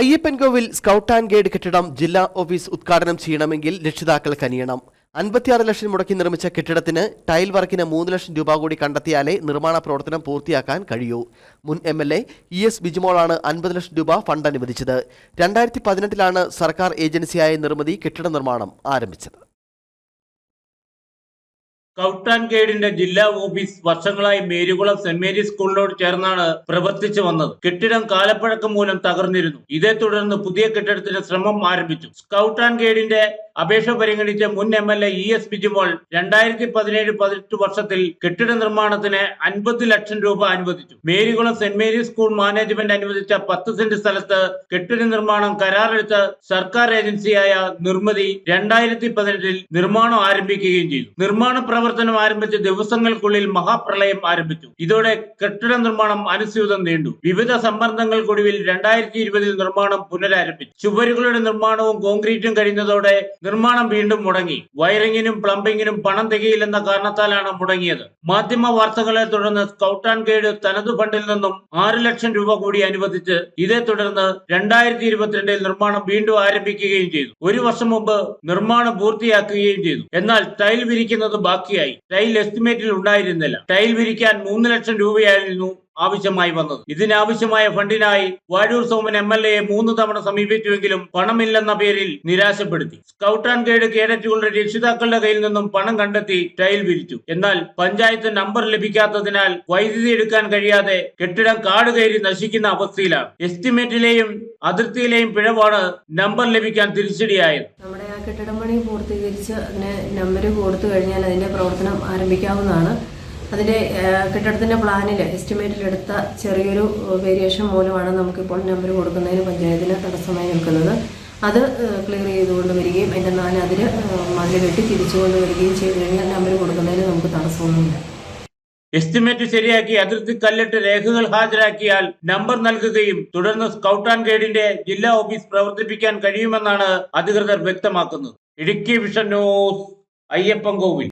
Ayyappancoil scout and guide കെട്ടിടം ജില്ലാ office ഉദ്ഘാടനം ചെയ്യണമെങ്കിൽ രക്ഷിതാക്കൾ കനിയണം. അൻപത്തിയാറ് ലക്ഷം മുടക്കി നിർമ്മിച്ച കെട്ടിടത്തിന് ടൈൽ വർക്കിന് മൂന്ന് ലക്ഷം രൂപ കൂടി കണ്ടെത്തിയാലേ നിർമ്മാണ പ്രവർത്തനം പൂർത്തിയാക്കാൻ കഴിയൂ. മുൻ M L A E S ബിജിമോളാണ് അൻപത് ലക്ഷം രൂപ ഫണ്ട് അനുവദിച്ചത്. രണ്ടായിരത്തി പതിനെട്ടിലാണ് സർക്കാർ ഏജൻസിയായ നിർമ്മിതി കെട്ടിട നിർമ്മാണം ആരംഭിച്ചത്. ഗൈഡിന്റെ ജില്ലാ ഓഫീസ് വർഷങ്ങളായി മേരികുളം സെന്റ് മേരീസ് സ്കൂളിനോട് ചേർന്നാണ് പ്രവർത്തിച്ചു വന്നത്. കെട്ടിടം കാലപ്പഴക്കം മൂലം തകർന്നിരുന്നു. ഇതേ തുടർന്ന് പുതിയ കെട്ടിടത്തിന്റെ ശ്രമം ആരംഭിച്ചു. സ്കൗട്ട് അപേക്ഷ പരിഗണിച്ച മുൻ M L A E S Bijimol രണ്ടായിരത്തി പതിനേഴ് പതിനെട്ട് വർഷത്തിൽ കെട്ടിട നിർമ്മാണത്തിന് അൻപത് ലക്ഷം രൂപ അനുവദിച്ചു. Marykulam Saint Mary's school management അനുവദിച്ച പത്ത് സെന്റ് സ്ഥലത്ത് കെട്ടിട നിർമ്മാണം കരാറെടുത്ത സർക്കാർ ഏജൻസിയായ നിർമ്മിതി രണ്ടായിരത്തി പതിനെട്ടിൽ നിർമ്മാണം ആരംഭിക്കുകയും ചെയ്തു. നിർമ്മാണ പ്രവർത്തനം ആരംഭിച്ച ദിവസങ്ങൾക്കുള്ളിൽ മഹാപ്രളയം ആരംഭിച്ചു. ഇതോടെ കെട്ടിട നിർമ്മാണം അനുസ്യൂതം നീണ്ടു. വിവിധ സമ്മർദ്ദങ്ങൾക്കൊടുവിൽ രണ്ടായിരത്തി ഇരുപതിൽ നിർമ്മാണം പുനരാരംഭിച്ചു. ചുവരുകളുടെ നിർമ്മാണവും കോൺക്രീറ്റും കഴിഞ്ഞതോടെ നിർമ്മാണം വീണ്ടും മുടങ്ങി. വയറിംഗിനും പ്ലംബിംഗിനും പണം തികയില്ലെന്ന കാരണത്താലാണ് മുടങ്ങിയത്. മാധ്യമ വാർത്തകളെ തുടർന്ന് സ്കൗട്ട് ആൻഡ് ഗൈഡ് തനതു ഫണ്ടിൽ നിന്നും ആറ് ലക്ഷം രൂപ കൂടി അനുവദിച്ച് ഇതേ തുടർന്ന് രണ്ടായിരത്തി ഇരുപത്തിരണ്ടിൽ നിർമ്മാണം വീണ്ടും ആരംഭിക്കുകയും ചെയ്തു. ഒരു വർഷം മുമ്പ് നിർമ്മാണം പൂർത്തിയാക്കുകയും ചെയ്തു. എന്നാൽ ടൈൽ വിരിക്കുന്നത് ബാക്കിയായി. ടൈൽ എസ്റ്റിമേറ്റിൽ ഉണ്ടായിരുന്നില്ല. ടൈൽ വിരിക്കാൻ മൂന്ന് ലക്ഷം രൂപയായിരുന്നു ആവശ്യമായി വന്നത്. ഇതിനാവശ്യമായ ഫണ്ടിനായി വാഴൂർ സോമൻ എം എൽ എയെ മൂന്ന് തവണ സമീപിച്ചുവെങ്കിലും പണമില്ലെന്ന പേരിൽ നിരാശപ്പെടുത്തി. സ്കൗട്ട് ആൻഡ് ഗൈഡ് കേഡറ്റുകളുടെ രക്ഷിതാക്കളുടെ കയ്യിൽ നിന്നും പണം കണ്ടെത്തി ടൈൽ വിരിച്ചു. എന്നാൽ പഞ്ചായത്ത് നമ്പർ ലഭിക്കാത്തതിനാൽ വൈദ്യുതി എടുക്കാൻ കഴിയാതെ കെട്ടിടം കാട് കയറി നശിക്കുന്ന അവസ്ഥയിലാണ്. എസ്റ്റിമേറ്റിലെയും അതിർത്തിയിലെയും പിഴവാണ് നമ്പർ ലഭിക്കാൻ തിരിച്ചടിയായത്. നമ്മുടെ ആ കെട്ടിടം പണി പൂർത്തീകരിച്ച് അതിന് നമ്പർ കൊടുത്തു കഴിഞ്ഞാൽ അതിന്റെ പ്രവർത്തനം ആരംഭിക്കാവുന്നതാണ്. അതിന്റെ കെട്ടിടത്തിന്റെ പ്ലാനിൽ എസ്റ്റിമേറ്റിൽ എടുത്ത ചെറിയൊരു വേരിയേഷൻ മൂലമാണ് നമുക്കിപ്പോൾ നമ്പർ കൊടുക്കുന്നതിന് പഞ്ചായത്തിന് തടസ്സമായി നിൽക്കുന്നത്. അത് ക്ലിയർ ചെയ്തുകൊണ്ട് വരികയും അതിന്റെ നാലതിര് മതിൽ കെട്ടി തിരിച്ചുകൊണ്ട് വരികയും ചെയ്തു കഴിഞ്ഞാൽ നമ്പർ കൊടുക്കുന്നതിന് നമുക്ക് തടസ്സമൊന്നുമില്ല. എസ്റ്റിമേറ്റ് ശരിയാക്കി അതിർത്തി കല്ലിട്ട് രേഖകൾ ഹാജരാക്കിയാൽ നമ്പർ നൽകുകയും തുടർന്ന് സ്കൗട്ട് ആൻഡ് ഗൈഡിന്റെ ജില്ലാ ഓഫീസ് പ്രവർത്തിപ്പിക്കാൻ കഴിയുമെന്നാണ് അധികൃതർ വ്യക്തമാക്കുന്നത്. Idukki vision news Ayyappan Kovil